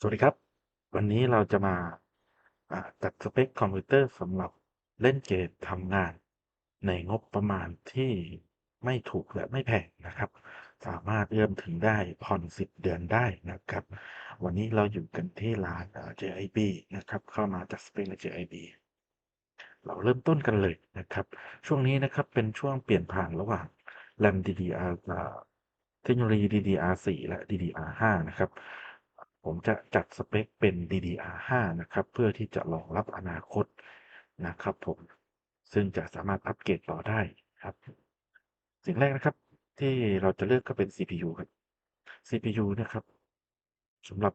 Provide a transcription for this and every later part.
สวัสดีครับ วันนี้เราจะมาจัดสเปคคอมพิวเตอร์สำหรับเล่นเกมทำงาน ในงบประมาณที่ไม่ถูกและไม่แพงนะครับ สามารถเอื้อมถึงได้ผ่อน10เดือนได้นะครับ วันนี้เราอยู่กันที่ร้าน JIB นะครับ เข้ามาจัดสเปคใน JIB เราเริ่มต้นกันเลยนะครับ ช่วงนี้นะครับเป็นช่วงเปลี่ยนผ่านระหว่าง RAM DDR เทคโนโลยี DDR4 และ DDR5 นะครับ ผมจะจัดสเปคเป็น DDR5 นะครับ เพื่อที่จะรองรับอนาคตนะครับผมซึ่งจะสามารถอัปเกรดต่อได้ครับ สิ่งแรกนะครับ ที่เราจะเลือกก็เป็น CPU ครับ CPU นะครับสำหรับ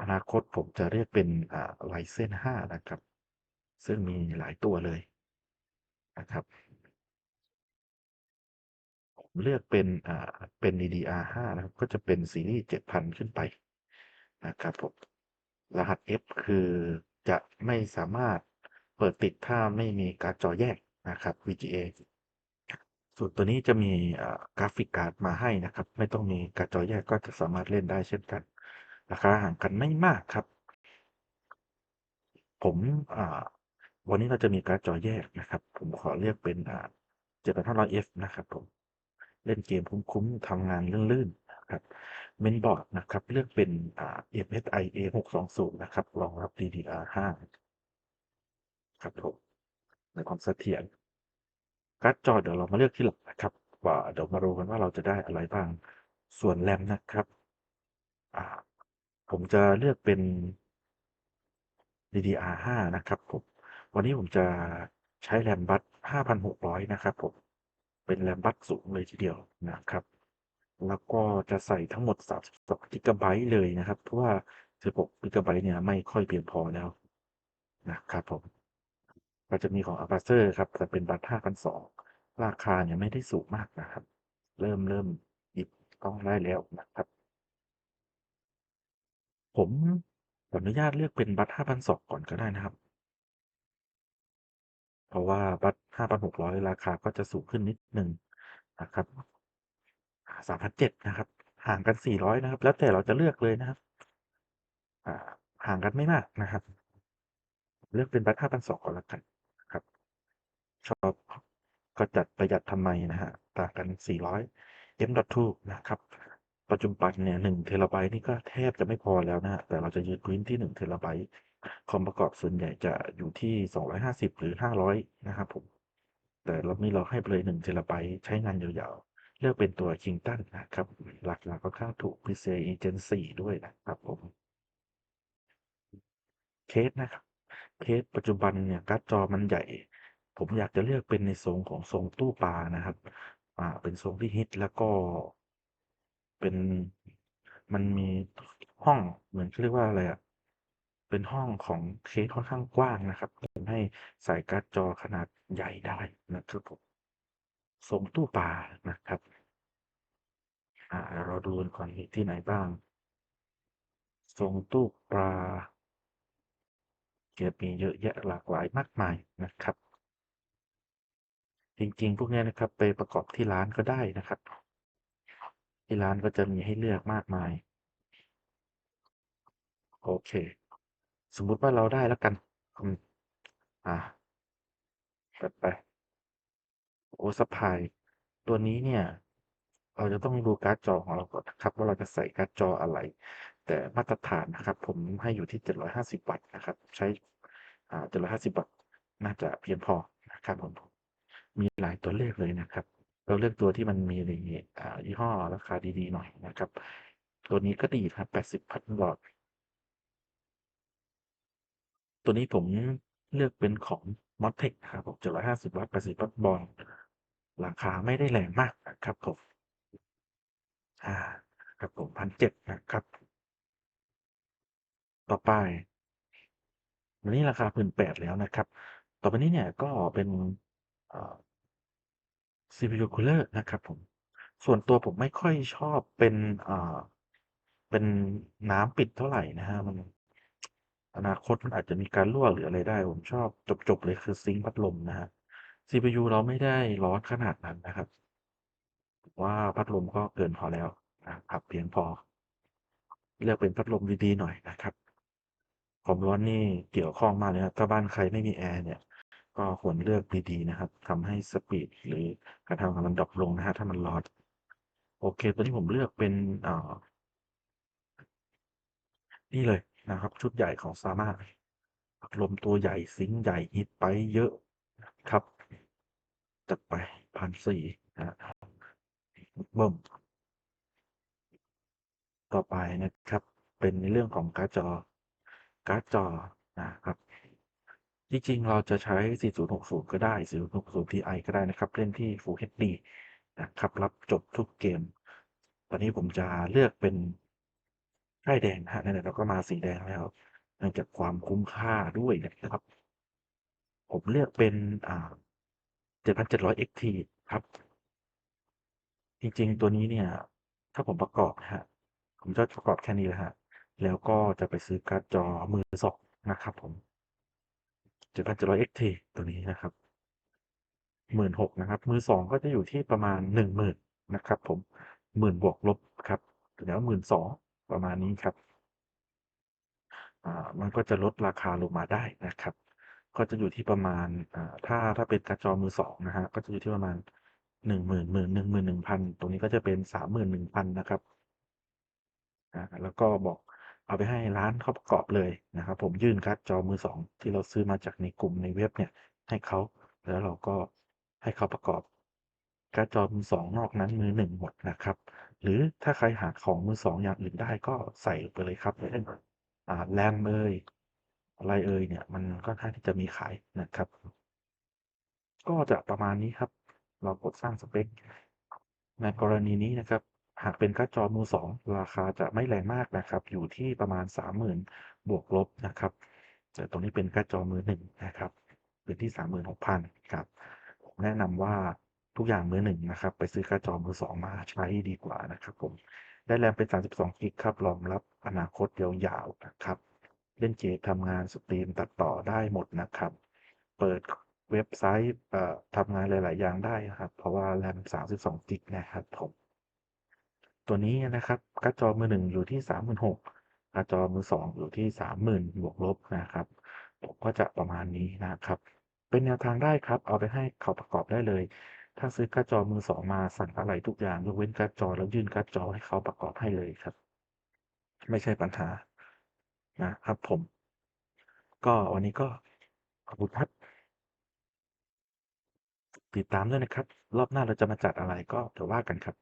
อนาคตผมจะเรียกเป็นอ่า Ryzen 5นะครับ ซึ่งมีหลายตัวเลยนะครับ ผมเลือกเป็นเป็น DDR5 นะครับ ก็จะเป็นซีรีส์ 7000 ขึ้นไป นะครับผมรหัส F คือจะไม่สามารถเปิดติดถ้าไม่มีการจอแยกนะครับ VGA ส่วนตัวนี้จะมีกราฟิกการ์ดมาให้นะครับ ไม่ต้องมีการจอแยกก็จะสามารถเล่นได้เช่นกัน ราคาห่างกันไม่มากครับ ผมวันนี้เราจะมีการจอแยกนะครับ ผมขอเลือกเป็นอ่า 7500F นะครับผม เล่นเกมคุ้มๆทำงานลื่นๆนะครับ เมนบอร์ดนะครับเลือกเป็น MSI A620 นะครับรองรับ DDR5 ครับผมในความเสถียรการ์ดจอเดี๋ยวเรามาเลือกที่หลังนะครับ ว่าเดี๋ยวมาดูกันว่าเราจะได้อะไรบ้าง ส่วน RAM นะครับ ผมจะเลือกเป็น DDR5 นะครับผมวันนี้ผมจะใช้ RAM บัส5,600 นะครับผมเป็น RAM บัสสูงเลยทีเดียวนะครับ แล้วก็จะใส่ทั้งหมด 32กิกะไบต์เลยนะครับ เพราะว่า 16กิกะไบต์เนี่ยไม่ค่อยเพียงพอแล้วนะครับผม ก็จะมีของ Acer ครับแต่เป็นบัส5,200 ราคาเนี่ยไม่ได้สูงมากนะครับ เริ่มเริ่มหยิบต้องได้แล้วนะครับ ผมขออนุญาตเลือกเป็นบัส5,200 ก่อนก็ได้นะครับ เพราะว่าบัส5,600 ราคาก็จะสูงขึ้นนิดหนึ่งนะครับ อ่า3,700นะครับ ห่างกัน400นะครับ แล้วแต่เราจะเลือกเลยนะครับ อ่า ห่างกันไม่มากนะครับ เลือกเป็นบัส5,200ก่อนแล้วกันครับ ชอบก็จัดประหยัดทำไมนะครับต่างกัน400 M.2 นะครับ ปัจจุบันเนี่ย1เทราไบต์นี่ก็แทบจะไม่พอแล้วนะครับแต่เราจะยืนพื้นที่1เทราไบต์คอมประกอบส่วนใหญ่จะอยู่ที่ 250 หรือ 500 นะครับผม แต่รอบนี้เราให้ไปเลย1เทราไบต์ใช้งานยาว เลือกเป็นตัว Kingston นะครับราคาค่อนข้างถูก PCIe Gen 4ด้วยนะครับผมเคสนะครับ เคสปัจจุบันเนี่ยการ์ดจอมันใหญ่ ผมอยากจะเลือกเป็นในทรงของทรงตู้ปลานะครับ อ่า เป็นทรงที่ฮิตแล้วก็เป็นมันมีห้องเหมือนเรียกว่าอะไรอะเป็นห้องของเคสค่อนข้างกว้างนะครับทำให้ใส่การ์ดจอขนาดใหญ่ได้นะครับผม ทรงตู้ปลานะครับอ่าเราดูก่อนมีที่ไหนบ้างทรงตู้ปลาเกมมีเยอะแยะหลากหลายมากมายนะครับ จริงๆ พวกนี้นะครับไปประกอบที่ร้านก็ได้นะครับ ที่ร้านก็จะมีให้เลือกมากมาย โอเค สมมุติว่าเราได้แล้วกันอื มอ่าจัดไป OSPI ตัวนี้เนี่ยเราจะต้องดูการ์ดจอของเราก่อนนะครับว่าเราจะใส่การ์ดจออะไร แต่มาตรฐานนะครับ ผมให้อยู่ที่ 750 วัตต์นะครับ ใช้อ่า750 วัตต์น่าจะเพียงพอนะครับผมมีหลายตัวเลือกเลยนะครับ เราเลือกตัวที่มันมีอ่ายี่ห้อราคาดีๆหน่อยนะครับ ตัวนี้ก็ดีครับ 80 พัดวอตต์ตัวนี้ผมเลือกเป็นของ MOSFET นะครับผม750 วัตต์ 80 วัตต์บอล ราคาไม่ได้แรงมากนะครับผมอ่าครับผม1,700นะครับ ต่อไป วันนี้ราคา18,000แล้วนะครับ ต่อไปนี้เนี่ยก็เป็น CPU Cooler นะครับผม ส่วนตัวผมไม่ค่อยชอบเป็นอ่าเป็นน้ำปิดเท่าไหร่นะครับมันอนาคตมันอาจจะมีการรั่วหรืออะไรได้ ผมชอบจบๆเลยคือซิงค์พัดลมนะครับ CPU เราไม่ได้ร้อนขนาดนั้นนะครับว่าพัดลมก็เกินพอแล้วนะครับเพียงพอ เลือกเป็นพัดลมดีๆหน่อยนะครับความร้อนนี่เกี่ยวข้องมากเลยครับถ้าบ้านใครไม่มีแอร์เนี่ย ก็ควรเลือกดีๆนะครับทำให้สปีดหรือการทำงานมันดรอปลงนะครับถ้ามันร้อนโอเคตัวนี้ผมเลือกเป็นอ่านี่เลยนะครับ ชุดใหญ่ของ Sama พัดลมตัวใหญ่ซิงใหญ่ฮีตไปเยอะครับ จัดไป1,400นะครับเบิ่มต่อไปนะครับ เป็นในเรื่องของการ์ดจอ การ์ดจอนะครับ จริงๆ เราจะใช้ 4060 ก็ได้ 4060 Ti ก็ได้นะครับ เล่นที่ Full HD นะครับ รับจบทุกเกม ตอนนี้ผมจะเลือกเป็นป้ายแดงนะครับไหนๆเราก็มาสีแดงแล้วเนื่องจากความคุ้มค่าด้วยนะครับ ผมเลือกเป็นอ่า 7700 XT ครับ จริงๆ ตัวนี้เนี่ย ถ้าผมประกอบนะผมจะประกอบแค่นี้แหละครับแล้วก็จะไปซื้อการ์ดจอมือ2นะครับผม 7700 XT ตัวนี้นะครับ16,000นะครับ มือ2ก็จะอยู่ที่ประมาณ 10,000นะครับ ผม10,000บวกลบครับเดี๋ยว12,000ประมาณนี้ครับ อ่า มันก็จะลดราคาลงมาได้นะครับ ก็จะอยู่ที่ประมาณถ้าถ้าเป็นการ์ดจอมือ2นะครับก็จะอยู่ที่ประมาณ10,000 10,000 11,000ตรงนี้ก็จะเป็น31,000นหนึ่งพันนะครับอ่าแล้วก็บอกเอาไปให้ร้านเขาประกอบเลยนะครับ ผมยื่นการ์ดจอมือ2ที่เราซื้อมาจากในกลุ่มในเว็บเนี่ย ให้เขาแล้วเราก็ให้เขาประกอบการ์ดจอมือ2นอกนั้นมือ1หมดนะครับ หรือถ้าใครหาของมือ2องอย่างอื่นได้ก็ใส่ไปเลยครับเช่นอ่าแรมเอย อะไรเอ่ยเนี่ยมันค่าที่จะมีขายนะครับ ก็จะประมาณนี้ครับ เรากดสร้างสเปกในกรณีนี้นะครับ หากเป็นการ์ดจอมือ2ราคาจะไม่แรงมากนะครับ อยู่ที่ประมาณ 30,000 บวกลบนะครับแต่ตรงนี้เป็นการ์ดจอมือ1นะครับอยู่ที่ 36,000ครับผมแนะนำว่าทุกอย่างมือ1นะครับ ไปซื้อการ์ดจอมือ2มาใช้ดีกว่านะครับผมได้แรมเป็น 32 กิกครับรองรับอนาคตยาวๆนะครับ เล่นเกมทำงานสตรีมตัดต่อได้หมดนะครับ เปิดเว็บไซต์ทำงานหลาย ๆ อย่างได้นะครับ เพราะว่าแรม 32กิกนะครับผมตัวนี้นะครับการ์ดจอมือ1อยู่ที่ 36การ์ดจอมือ2อยู่ที่ 30,000บวกลบนะครับ ผมก็จะประมาณนี้นะครับ เป็นแนวทางได้ครับ เอาไปให้เขาประกอบได้เลย ถ้าซื้อการ์ดจอมือ2มาสั่งอะไหล่ทุกอย่างยกเว้นการ์ดจอแล้วยื่นการ์ดจอให้เขาประกอบให้เลยครับ ไม่ใช่ปัญหา นะครับผม ก็วันนี้ก็ขอบคุณครับติดตามด้วยนะครับ รอบหน้าเราจะมาจัดอะไรก็เดี๋ยวว่ากันครับ